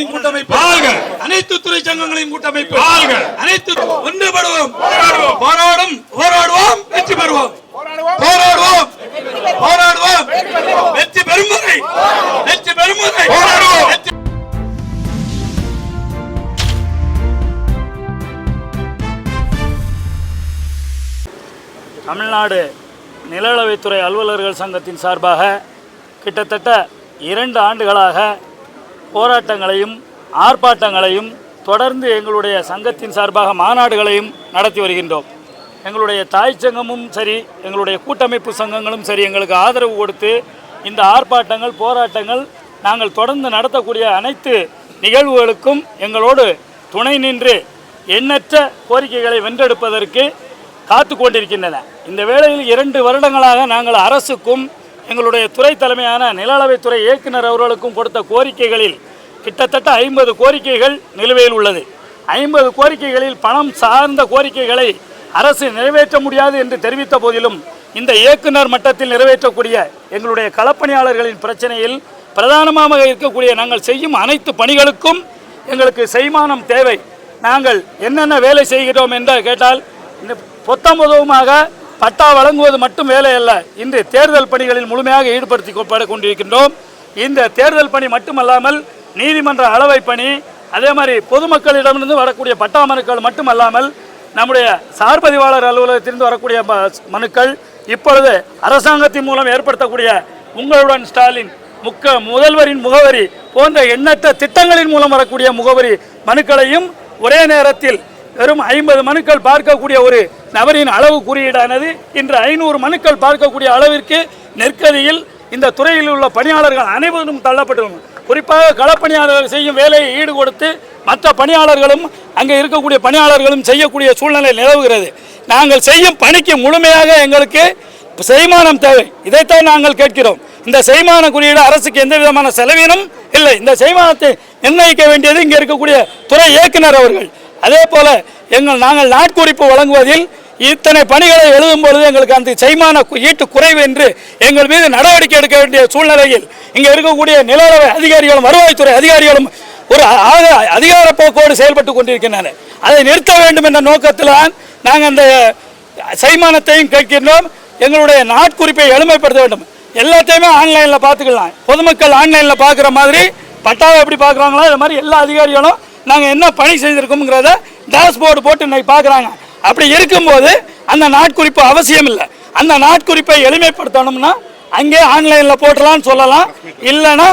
சங்கங்களின் கூட்டமைப்பு. அனைத்து துறை சங்கங்களின் கூட்டமைப்பு. அனைத்து ஒன்றுபடுவோம். போராடுவோம். போராடும். போராடுவோம். வெற்றி பெறுவோம். போராடுவோம். போராடுவோம். வெற்றி பெறும் வரை வெற்றி பெறும் வரை போராடுவோம். தமிழ்நாடு நிலளவைத்துறை அலுவலர்கள் சங்கத்தின் சார்பாக கிட்டத்தட்ட இரண்டு ஆண்டுகளாக போராட்டங்களையும் ஆர்ப்பாட்டங்களையும் தொடர்ந்து எங்களுடைய சங்கத்தின் சார்பாக மாநாடுகளையும் நடத்தி வருகின்றோம். எங்களுடைய தாய் சங்கமும் சரி எங்களுடைய கூட்டமைப்பு சங்கங்களும் சரி எங்களுக்கு ஆதரவு கொடுத்து இந்த ஆர்ப்பாட்டங்கள் போராட்டங்கள் நாங்கள் தொடர்ந்து நடத்தக்கூடிய அனைத்து நிகழ்வுகளுக்கும் எங்களோடு துணை நின்று எண்ணற்ற கோரிக்கைகளை வென்றெடுப்பதற்கு காத்து கொண்டிருக்கின்றன இந்த வேளையில் இரண்டு வருடங்களாக நாங்கள் அரசுக்கும் எங்களுடைய துறை தலைமையான நில அளவைத்துறை இயக்குனர் அவர்களுக்கும் கொடுத்த கோரிக்கைகளில் கிட்டத்தட்ட ஐம்பது கோரிக்கைகள் நிலுவையில் உள்ளது. ஐம்பது கோரிக்கைகளில் பணம் சார்ந்த கோரிக்கைகளை அரசு நிறைவேற்ற முடியாது என்று தெரிவித்த போதிலும் இந்த இயக்குனர் மட்டத்தில் நிறைவேற்றக்கூடிய எங்களுடைய களப்பணியாளர்களின் பிரச்சனையில் பிரதானமாக இருக்கக்கூடிய நாங்கள் செய்யும் அனைத்து பணிகளுக்கும் எங்களுக்கு செய்மானம் தேவை. நாங்கள் என்னென்ன வேலை செய்கிறோம் என்று கேட்டால் இந்த பொத்தம்பதுவுமாக பட்டா வழங்குவது மட்டும் வேலை அல்ல இன்று தேர்தல் பணிகளில் முழுமையாக ஈடுபடுத்தி கொண்டிருக்கின்றோம். இந்த தேர்தல் பணி மட்டுமல்லாமல் நீதிமன்ற அளவை பணி அதே மாதிரி பொதுமக்களிடமிருந்து வரக்கூடிய பட்டா மனுக்கள் மட்டுமல்லாமல் நம்முடைய சார்பதிவாளர் அலுவலகத்திலிருந்து வரக்கூடிய மனுக்கள் இப்பொழுது அரசாங்கத்தின் மூலம் ஏற்படுத்தக்கூடிய உங்களுடன் ஸ்டாலின் முக்க முதல்வரின் முகவரி போன்ற எண்ணற்ற திட்டங்களின் மூலம் வரக்கூடிய முகவரி மனுக்களையும் ஒரே நேரத்தில் வெறும் ஐம்பது மனுக்கள் பார்க்கக்கூடிய ஒரு நபரின் அளவு குறியீடானது இன்று ஐநூறு மனுக்கள் பார்க்கக்கூடிய அளவிற்கு நெருக்கடியில் இந்த துறையில் உள்ள பணியாளர்கள் அனைவரும் தள்ளப்பட்டுள்ளனர். குறிப்பாக களப்பணியாளர்கள் செய்யும் வேலையை ஈடு கொடுத்து மற்ற பணியாளர்களும் அங்கே இருக்கக்கூடிய பணியாளர்களும் செய்யக்கூடிய சூழ்நிலை நிலவுகிறது. நாங்கள் செய்யும் பணிக்கு முழுமையாக எங்களுக்கு செய்மானம் தேவை. இதைத்தான் நாங்கள் கேட்கிறோம். இந்த செய்மான குறியீடு அரசுக்கு எந்த விதமான செலவினம் இல்லை. இந்த செய்மானத்தை நிர்ணயிக்க வேண்டியது இங்கே இருக்கக்கூடிய துறை இயக்குனர் அவர்கள். அதே போல எங்கள் நாங்கள் நாட்குறிப்பு வழங்குவதில் இத்தனை பணிகளை எழுதும் பொழுது எங்களுக்கு அந்த செய்மான ஈட்டு குறைவு என்று எங்கள் மீது நடவடிக்கை எடுக்க வேண்டிய சூழ்நிலையில் இங்கே இருக்கக்கூடிய நிலவர அதிகாரிகளும் வருவாய்த்துறை அதிகாரிகளும் ஒரு ஆக- அதிகார போக்கோடு செயல்பட்டு கொண்டிருக்கின்றனர். அதை நிறுத்த வேண்டும் என்ற நோக்கத்தில் தான் நாங்கள் அந்த செய்மானத்தையும் கேட்கின்றோம். எங்களுடைய நாட்குறிப்பை எளிமைப்படுத்த வேண்டும். எல்லாத்தையுமே ஆன்லைனில் பார்த்துக்கலாம். பொதுமக்கள் ஆன்லைனில் பார்க்குற மாதிரி பட்டாவை எப்படி பார்க்குறாங்களோ அது மாதிரி எல்லா அதிகாரிகளும் நாங்கள் என்ன பணி செஞ்சுருக்கோங்கிறத டேஷ்போர்டு போட்டு இன்னைக்கு பார்க்குறாங்க. அப்படி இருக்கும்போது அந்த நாட்குறிப்பு அவசியம் இல்லை அந்த நாட்குறிப்பை எளிமைப்படுத்தணும்னா அங்கே ஆன்லைனில் போட்டலாம்னு சொல்லலாம். இல்லைன்னா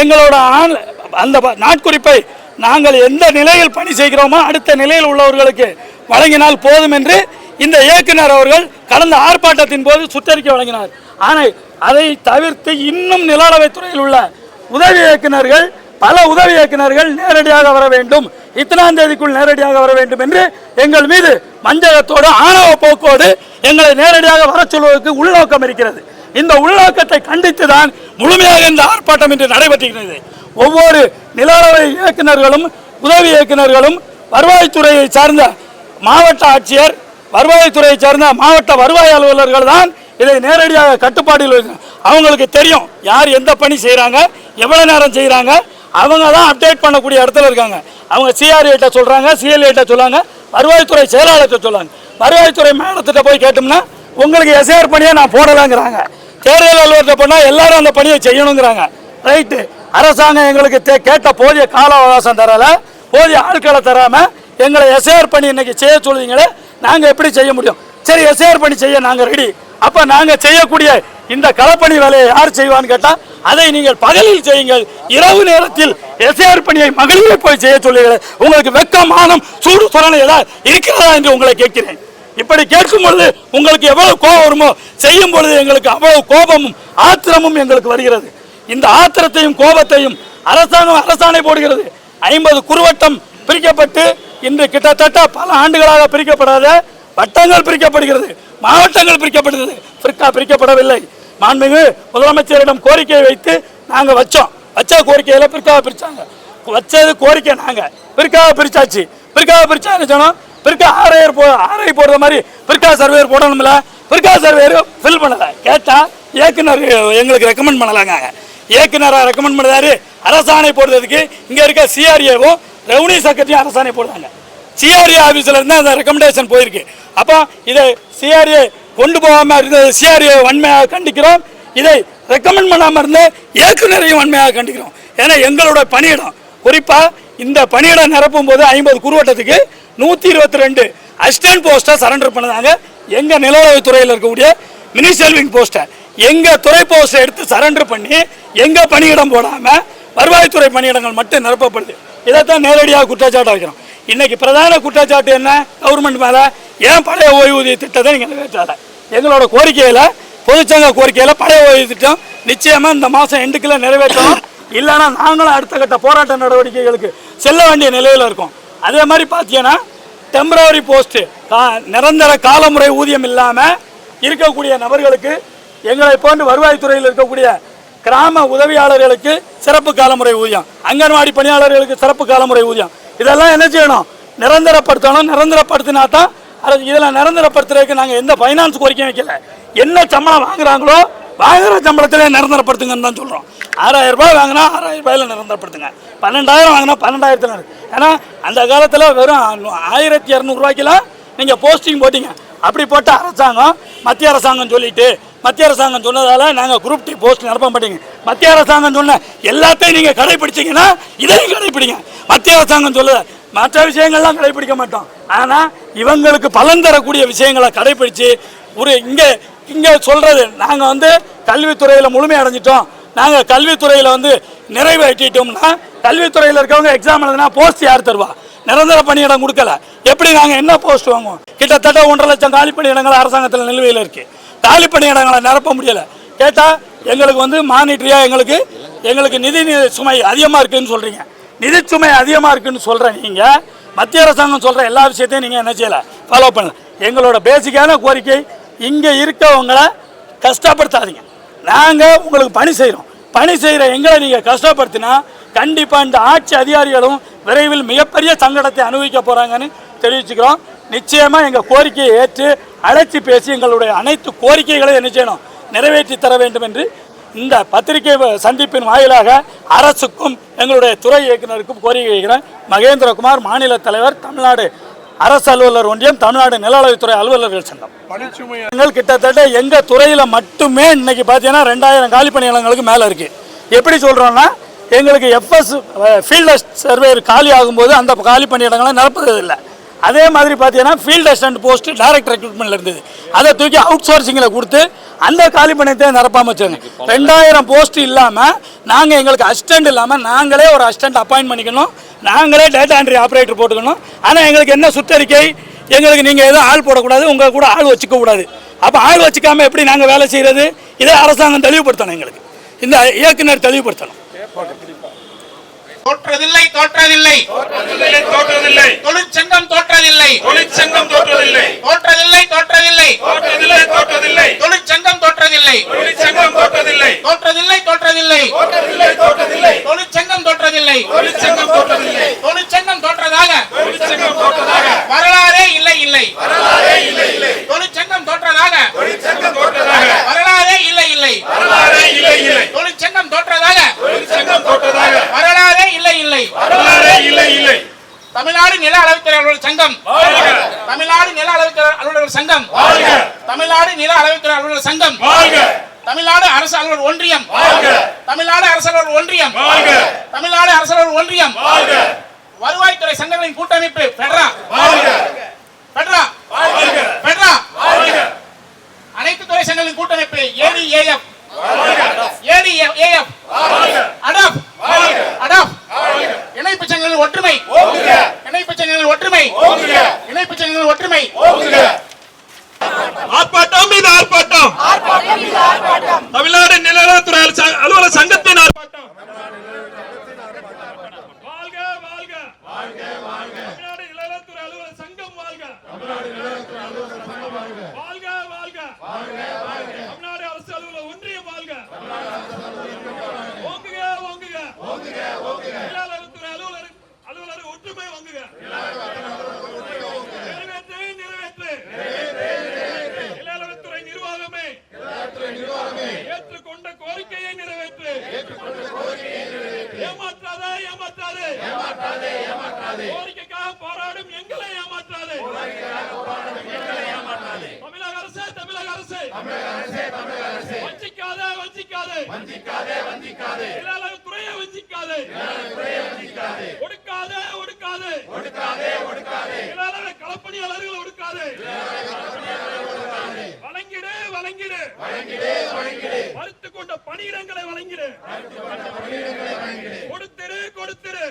எங்களோட ஆன் அந்த நாட்குறிப்பை நாங்கள் எந்த நிலையில் பணி செய்கிறோமோ அடுத்த நிலையில் உள்ளவர்களுக்கு வழங்கினால் போதும் என்று இந்த இயக்குனர் அவர்கள் கடந்த ஆர்ப்பாட்டத்தின் போது சுற்றறிக்கை வழங்கினார். ஆனால் அதை தவிர்த்து இன்னும் நிலளவைத் துறையில் உள்ள உதவி இயக்குனர்கள் பல உதவி இயக்குனர்கள் நேரடியாக வர வேண்டும். இத்தனாம் தேதிக்குள் நேரடியாக வர வேண்டும் என்று எங்கள் மீது மஞ்சகத்தோடு ஆணவ போக்கோடு எங்களை நேரடியாக வர சொல்வதற்கு உள்நோக்கம் இருக்கிறது. இந்த உள்நோக்கத்தை கண்டித்து தான் முழுமையாக இந்த ஆர்ப்பாட்டம் இன்று நடைபெற்றிருக்கிறது. ஒவ்வொரு நிலவரை இயக்குனர்களும் உதவி இயக்குநர்களும் வருவாய்த்துறையை சார்ந்த மாவட்ட ஆட்சியர் வருவாய்த்துறையை சார்ந்த மாவட்ட வருவாய் அலுவலர்கள் தான் இதை நேரடியாக கட்டுப்பாட்டில் அவங்களுக்கு தெரியும் யார் எந்த பணி செய்கிறாங்க எவ்வளோ நேரம் செய்கிறாங்க அவங்க தான் அப்டேட் பண்ணக்கூடிய இடத்துல இருக்காங்க. அவங்க சிஆர்ஏட்ட சொல்கிறாங்க சிஎல்ஏட்ட சொல்லுவாங்க வருவாய்த்துறை செயலாளர்கிட்ட சொல்லுவாங்க வருவாய்த்துறை மேடத்திட்ட போய் கேட்டோம்னா உங்களுக்கு எஸ்ஆர் பணியை நான் போடலாங்கிறாங்க. தேர்தல் அலுவலகத்தை போனால் எல்லாரும் அந்த பணியை செய்யணுங்கிறாங்க. ரைட்டு அரசாங்கம் எங்களுக்கு தே- கேட்ட போதிய கால அவகாசம் தரலை போதிய ஆட்களை தராமல் எங்களை எஸ்ஆர் பணி இன்னைக்கு செய்ய சொல்லுவீங்களே நாங்கள் எப்படி செய்ய முடியும்? சரி எஸ்ஆர் பணி செய்ய நாங்கள் ரெடி அப்போ நாங்கள் செய்யக்கூடிய இந்த களப்பணி வேலையை யார் செய்வான்னு கேட்டால் அதை நீங்கள் பகலில் செய்யுங்கள் இரவு நேரத்தில் எஸ்ஆர் பணியை மகளிரை போய் செய்ய சொல்லுகிறேன். உங்களுக்கு வெக்கமானம் சூடு சொரணை ஏதாவது இருக்கிறதா என்று உங்களை கேட்கிறேன். இப்படி கேட்கும் பொழுது உங்களுக்கு எவ்வளவு கோபம் வருமோ செய்யும் பொழுது எங்களுக்கு அவ்வளவு கோபமும் ஆத்திரமும் எங்களுக்கு வருகிறது. இந்த ஆத்திரத்தையும் கோபத்தையும் அரசாங்கம் அரசாணை போடுகிறது. ஐம்பது குறுவட்டம் பிரிக்கப்பட்டு இன்று கிட்டத்தட்ட பல ஆண்டுகளாக பிரிக்கப்படாத வட்டங்கள் பிரிக்கப்படுகிறது. மாவட்டங்கள் பிரிக்கப்படுது பிரிக்கா பிரிக்கப்படவில்லை. மாண்புமிகு முதலமைச்சரிடம் கோரிக்கையை வைத்து நாங்கள் வச்சோம். வச்ச கோரிக்கையில் பிற்காவை பிரித்தாங்க வச்சது கோரிக்கை நாங்கள் பிற்காவை பிரித்தாச்சு பிற்காவை பிரிச்சா என்ன பிற்கா ஆர்ஐஆர் போ ஆர்ஐ போடுற மாதிரி பிற்கா சர்வேர் போடணும்ல. பிற்கா சர்வேர் ஃபில் பண்ணலை. கேட்டால் இயக்குனர் எங்களுக்கு ரெக்கமெண்ட் பண்ணலாங்க. இயக்குனராக ரெக்கமெண்ட் பண்ணுறாரு அரசாணை போடுறதுக்கு இங்கே இருக்க சிஆர்ஏவும் ரெவன்யூ செக்ரட்டரியும் அரசாணை போடுறாங்க. சிஆர்ஏ ஆஃபீஸில் இருந்து அந்த ரெக்கமெண்டேஷன் போயிருக்கு. அப்போ இதை சிஆர்ஏ கொண்டு போகாமல் இருந்தது சிஆர்ஏ வன்மையாக கண்டிக்கிறோம். இதை ரெக்கமெண்ட் பண்ணாமல் இருந்து இயக்குனரையும் வன்மையாக கண்டிக்கிறோம். ஏன்னா எங்களோட பணியிடம் குறிப்பாக இந்த பணியிடம் நிரப்பும் போது ஐம்பது குறுவட்டத்துக்கு நூற்றி இருபத்தி ரெண்டு அசிஸ்டன்ட் போஸ்ட்டை சரண்டர் பண்ணதாங்க எங்கள் நிலவரவுத்துறையில் இருக்கக்கூடிய மினி செல்விங் போஸ்ட்டை எங்கள் துறை போஸ்ட்டை எடுத்து சரண்டர் பண்ணி எங்கள் பணியிடம் போடாமல் வருவாய்த்துறை பணியிடங்கள் மட்டும் நிரப்பப்படுது. இதைத்தான் நேரடியாக குற்றச்சாட்டு வைக்கிறோம். இன்னைக்கு பிரதான குற்றச்சாட்டு என்ன? கவர்மெண்ட் மேலே ஏன் பழைய ஓய்வூதிய திட்டத்தை நீங்கள் நிறைவேற்றாத எங்களோட கோரிக்கையில் பொதுச்சங்க கோரிக்கையில் பழைய ஓய்வு திட்டம் நிச்சயமாக இந்த மாதம் எண்டுக்குள்ளே நிறைவேற்றணும். இல்லைன்னா நாங்களும் அடுத்த கட்ட போராட்ட நடவடிக்கைகளுக்கு செல்ல வேண்டிய நிலையில் இருக்கோம். அதே மாதிரி பார்த்தீங்கன்னா டெம்பரவரி போஸ்ட்டு நிரந்தர காலமுறை ஊதியம் இல்லாமல் இருக்கக்கூடிய நபர்களுக்கு எங்களை போன்று வருவாய்த்துறையில் இருக்கக்கூடிய கிராம உதவியாளர்களுக்கு சிறப்பு காலமுறை ஊதியம் அங்கன்வாடி பணியாளர்களுக்கு சிறப்பு காலமுறை ஊதியம் இதெல்லாம் என்ன செய்யணும்? நிரந்தரப்படுத்தணும். நிரந்தரப்படுத்தினா தான் அது இதில் நிரந்தரப்படுத்துறதுக்கு நாங்கள் எந்த ஃபைனான்ஸ் கோரிக்கையும் வைக்கல. என்ன சம்பளம் வாங்குறாங்களோ வாங்குற சம்பளத்திலே நிரந்தரப்படுத்துங்கன்னு தான் சொல்கிறோம் ஆறாயிரம் ரூபாய் வாங்கினா ஆறாயிரம் ரூபாயில நிரந்தரப்படுத்துங்க. பன்னெண்டாயிரம் வாங்கினா பன்னெண்டாயிரத்தில் இருக்கு. ஏன்னா அந்த காலத்தில் வெறும் ஆயிரத்தி இரநூறுவாய்க்கெல்லாம் நீங்கள் போஸ்டிங் போட்டீங்க. அப்படி போட்ட அரசாங்கம் மத்திய அரசாங்கம் சொல்லிட்டு மத்திய அரசாங்கம் சொன்னதால நாங்கள் குரூப் டி போஸ்ட் நடப்ப மாட்டீங்க மத்திய அரசாங்கம் சொன்ன எல்லாத்தையும் நீங்கள் கடைபிடிச்சீங்கன்னா இதையும் கடைபிடிங்க மத்திய அரசாங்கம் சொல்லுது மற்ற விஷயங்கள்லாம் கடைபிடிக்க மாட்டோம். ஆனால் இவங்களுக்கு பலன் தரக்கூடிய விஷயங்களை கடைபிடிச்சு ஒரு இங்கே இங்கே சொல்கிறது நாங்கள் வந்து கல்வித்துறையில் முழுமை அடைஞ்சிட்டோம். நாங்கள் கல்வித்துறையில் வந்து நிறைவேற்றிட்டோம்னா கல்வித்துறையில் இருக்கவங்க எக்ஸாம் எழுதுனா போஸ்ட் யார் தருவா? நிரந்தர பணியிடம் கொடுக்கல. எப்படி நாங்கள் என்ன போஸ்ட் வாங்குவோம்? கிட்டத்தட்ட ஒன்றரை லட்சம் காலி பணியிடங்கள் அரசாங்கத்தில் நிலுவையில் இருக்குது காலி பணியிடங்களை நிரப்ப முடியல. கேட்டால் எங்களுக்கு வந்து மானிட்டரியா எங்களுக்கு எங்களுக்கு நிதி சுமை அதிகமாக இருக்குன்னு சொல்கிறீங்க நிதி சுமை அதிகமாக இருக்குன்னு சொல்கிறேன் நீங்கள் மத்திய அரசாங்கம் சொல்கிற எல்லா விஷயத்தையும் நீங்கள் என்ன செய்யலை? ஃபாலோ பண்ணல. எங்களோட பேசிக்கான கோரிக்கை இங்கே இருக்கவங்களை கஷ்டப்படுத்தாதீங்க. நாங்கள் உங்களுக்கு பணி செய்கிறோம் பணி செய்கிற எங்களை நீங்கள் கஷ்டப்படுத்தினா கண்டிப்பாக இந்த ஆட்சி அதிகாரிகளும் விரைவில் மிகப்பெரிய சங்கடத்தை அனுபவிக்க போகிறாங்கன்னு தெரிவிச்சுக்கிறோம். நிச்சயமாக எங்கள் கோரிக்கையை ஏற்று அழைச்சி பேசி எங்களுடைய அனைத்து கோரிக்கைகளையும் என்ன செய்யணும் நிறைவேற்றி தர வேண்டும் என்று இந்த பத்திரிகை சந்திப்பின் வாயிலாக அரசுக்கும் எங்களுடைய துறை இயக்குனருக்கும் கோரிக்கை வைக்கிறேன். மகேந்திரகுமார் மாநில தலைவர் தமிழ்நாடு அரசு அலுவலர் ஒன்றியம் தமிழ்நாடு நில அளவுத்துறை அலுவலர்கள் சங்கம். கிட்டத்தட்ட எங்க துறையில மட்டுமே இன்னைக்கு பார்த்தீங்கன்னா ரெண்டாயிரம் காலி பணியிடங்களுக்கு மேல இருக்கு. எப்படி சொல்றோம்னா எங்களுக்கு எஃப்எஸ் ஃபீல்ட் சர்வேர் காலி ஆகும்போது அந்த காலி பணியிடங்களை நிரப்புறது இல்லை அதே மாதிரி பார்த்தீங்கன்னா ஃபீல்ட் அசிஸ்டன்ட் போஸ்ட் டைரக்ட் ரெக்ரூட்மெண்ட்ல இருந்தது. அதை தூக்கி அவுட் சோர்சிங்கில் கொடுத்து அந்த காலி பணியத்தை நிரப்பாம வச்சாங்க ரெண்டாயிரம் போஸ்ட் இல்லாமல் நாங்கள் எங்களுக்கு அசிஸ்டன்ட் இல்லாமல் நாங்களே ஒரு அசிஸ்டன்ட் அப்பாயிண்ட் பண்ணிக்கணும். நாங்களே டேட்டா என்ட்ரி ஆப்ரேட்டர் போட்டுக்கணும். ஆனால் எங்களுக்கு என்ன சுற்றறிக்கை? எங்களுக்கு நீங்கள் எதுவும் ஆள் போடக்கூடாது உங்கள் கூட ஆள் வச்சுக்க கூடாது. அப்போ ஆள் வச்சுக்காம எப்படி நாங்கள் வேலை செய்கிறது இதை அரசாங்கம் தெளிவுபடுத்தணும் எங்களுக்கு. இந்த இயக்குனர் தெளிவுபடுத்தணும். தோற்றதில்லை தோற்றதில்லை தொழிற்சங்கம் தோற்றதில்லை தொழிற்சங்கம் தோற்றதில்லை தோற்றதில்லை தோற்றதில்லை தோற்றதில்லை தோற்றதில்லை தொழிற்சங்கம் தோற்றதில்லை தொழிற்சங்கம் தோற்றதில்லை தோற்றதில்லை தோற்றதில்லை தோற்றதில்லை தோற்றதில்லை தொழிற்சங்கம் தோற்றதில்லை தொழிற்சங்கம் தோற்றதில்லை தொழிற்சங்கம் தோற்றதாக தொழிற்சங்கம் தோற்றதாக வரலாறே இல்லை இல்லை வரலாறே இல்லை இல்லை தொழிற்சங்கம் தோற்றதாக தொழிற்சங்கம் தோற்றதாக வரலாறே இல்லை இல்லை வரலாறே இல்லை இல்லை தொழிற்சங்கம் தோற்றதாக தொழிற்சங்கம் தோற்றதாக வரலாறே இல்லை இல்லை வரலாறே இல்லை இல்லை தமிழ்நாடு நில அளவுத்துறை அலுவலர் சங்கம். தமிழ்நாடு நில அளவுத்துறை அலுவலர் சங்கம். தமிழ்நாடு நில அளவுத்துறை அலுவலர் சங்கம். தமிழ்நாடு அரசு அலுவலர் ஒன்றியம். தமிழ்நாடு அரசு அலுவலர் ஒன்றியம். தமிழ்நாடு அரசு அலுவலர் ஒன்றியம். வருவாய்த்துறை சங்கங்களின் கூட்டமைப்பு பெட்ரா பெட்ரா பெட்ரா அனைத்து துறை சங்கங்களின் கூட்டமைப்பு ஏடிஏஎஃப் வாழ்க ஏடிஏஎஃப் வாழ்க அடாப் அடாப் இணைப்பு சங்கங்களின் ஒற்றுமை. இணைப்பு சங்கங்களின் ஒற்றுமை. இணைப்பு சங்கங்களின் ஒற்றுமை. ஆர்ப்பாட்டம் மீது ஆர்ப்பாட்டம். தமிழ்நாடு நிலநலத்துறை அலுவலர் சங்கத்தின் ஆர்ப்பாட்டம் வாழ்க வாழ்க தமிழ்நாடு நிலநலத்துறை அலுவலர் சங்கம் வாழ்க வாழ்க வாழ்க தமிழ்நாடு அரசு அலுவலர் ஒன்றியம் வாழ்க ஓங்குக ஓங்குக நிலநலத்துறை அலுவலர் அலுவலர் ஒற்றுமை ஓங்குக கோரிக்கைக்காக போராடும் எங்களை ஏமாற்றாதே. தமிழக அரசு தமிழக அரசு. வஞ்சிக்காதே வஞ்சிக்காதே. தொழிலாளர் துறையை வஞ்சிக்காதே. ஒடுக்காதே ஒடுக்காதே. தொழிலாளர் களப்பணியாளர்கள் ஒடுக்காதே. வழங்கிடு வழங்கிடு. மறுத்து கொண்ட பணியிடங்களை வழங்கிடு. கொடுத்துரு.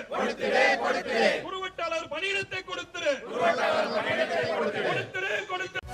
கொடுத்துரு பணியிடத்தை கொடுத்துரு. குருவட்டாளர் பணியிடத்தை கொடுத்துரு. கொடுத்துரு